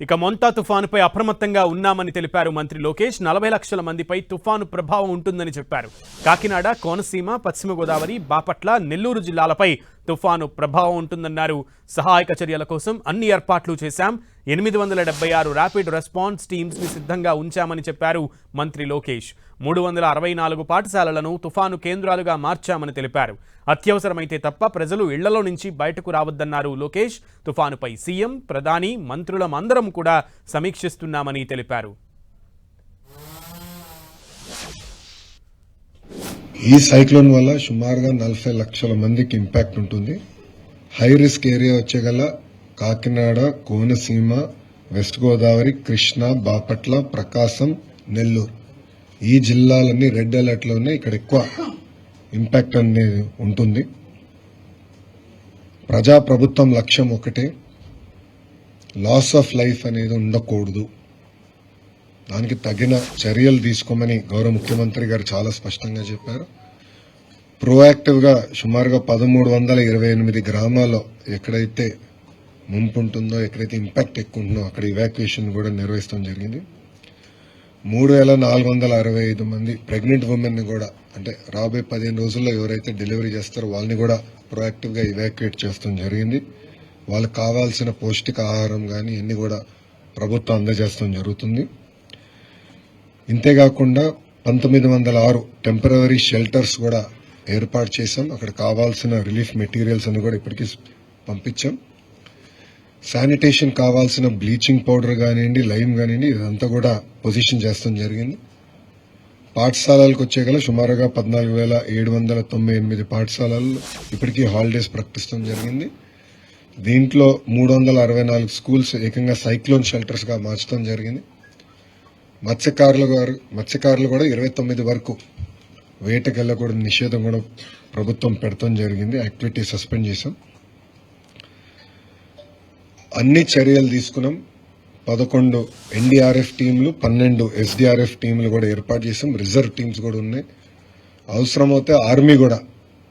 ఇక మొంతా తుఫానుపై అప్రమత్తంగా ఉన్నామని తెలిపారు మంత్రి లోకేష్. నలభై లక్షల మందిపై తుఫాను ప్రభావం ఉంటుందని చెప్పారు. కాకినాడ కోనసీమ పశ్చిమ గోదావరి బాపట్ల నెల్లూరు జిల్లాలపై తుఫాను ప్రభావం ఉంటుందన్నారు. సహాయక చర్యల కోసం అన్ని ఏర్పాట్లు చేశాం. ఎనిమిది వందల డెబ్బై ఆరు ర్యాపిడ్ రెస్పాన్స్ టీమ్స్ని సిద్ధంగా ఉంచామని చెప్పారు మంత్రి లోకేష్. మూడు వందల అరవై నాలుగు పాఠశాలలను తుఫాను కేంద్రాలుగా మార్చామని తెలిపారు. అత్యవసరమైతే తప్ప ప్రజలు ఇళ్ళలో నుంచి బయటకు రావద్దన్నారు లోకేష్. తుఫానుపై సీఎం ప్రధాని మంత్రులం అందరం కూడా సమీక్షిస్తున్నామని తెలిపారు. ఈ సైక్లోన్ వల్ల సుమారుగా నలభై లక్షల మందికి ఇంపాక్ట్ ఉంటుంది. హై రిస్క్ ఏరియా వచ్చే కాకినాడ కోనసీమ వెస్ట్ గోదావరి కృష్ణా బాపట్ల ప్రకాశం నెల్లూరు. ఈ జిల్లాలన్నీ రెడ్ అలర్ట్లోనే ఇక్కడ ఎక్కువ ఇంపాక్ట్ అనేది ఉంటుంది. ప్రజా ప్రభుత్వం లక్ష్యం ఒకటే. లాస్ ఆఫ్ లైఫ్ అనేది ఉండకూడదు. దానికి తగిన చర్యలు తీసుకోమని గౌరవ ముఖ్యమంత్రి గారు చాలా స్పష్టంగా చెప్పారు. ప్రోయాక్టివ్గా సుమారుగా పదమూడు వందల ఇరవై ఎనిమిది గ్రామాల్లో ఎక్కడైతే ముంపు ఉంటుందో ఎక్కడైతే ఇంపాక్ట్ ఎక్కువ ఉంటుందో అక్కడ ఇవాక్యుయేషన్ కూడా నిర్వహిస్తాం జరిగింది. మూడు వేల నాలుగు వందల అరవై ఐదు మంది ప్రెగ్నెంట్ ఉమెన్ని కూడా అంటే రాబోయే పదిహేను రోజుల్లో ఎవరైతే డెలివరీ చేస్తారో వాళ్ళని కూడా ప్రొయాక్టివ్గా ఇవాక్యుయేట్ చేస్తాం జరిగింది. వాళ్ళకి కావాల్సిన పౌష్టిక ఆహారం కానీ ఇవన్నీ కూడా ప్రభుత్వం అందజేస్తాం జరుగుతుంది. ఇంతేకాకుండా పంతొమ్మిది వందల ఆరు టెంపరీ షెల్టర్స్ కూడా ఏర్పాటు చేశాం. అక్కడ కావాల్సిన రిలీఫ్ మెటీరియల్స్ అన్ని కూడా ఇప్పటికీ పంపించాం. శానిటేషన్ కావాల్సిన బ్లీచింగ్ పౌడర్ కానివ్వండి లైమ్ కానివ్వండి ఇదంతా కూడా పొజిషన్ చేస్తాం జరిగింది. పాఠశాలలకు వచ్చేగల సుమారుగా పద్నాలుగు వేల ఏడు వందల తొంభై ఎనిమిది పాఠశాలలు ఇప్పటికీ హాలిడేస్ ప్రకటించడం జరిగింది. దీంట్లో మూడు వందల అరవై నాలుగు స్కూల్స్ ఏకంగా సైక్లోన్ షెల్టర్స్గా మార్చడం జరిగింది. మత్స్యకారులు గారు మత్స్యకారులు కూడా ఇరవై తొమ్మిది వరకు వేటకెళ్ళకూడదు నిషేధం కూడా ప్రభుత్వం పెడతాం జరిగింది. యాక్టివిటీ సస్పెండ్ చేశాం. అన్ని చర్యలు తీసుకున్నాం. పదకొండు ఎన్డీఆర్ఎఫ్ టీంలు పన్నెండు ఎస్డీఆర్ఎఫ్ టీంలు కూడా ఏర్పాటు చేసాం. రిజర్వ్ టీమ్స్ కూడా ఉన్నాయి. అవసరమైతే ఆర్మీ కూడా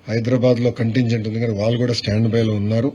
హైదరాబాద్లో కంటింజెంట్ ఉంది కానీ వాళ్ళు కూడా స్టాండ్ బైలో ఉన్నారు.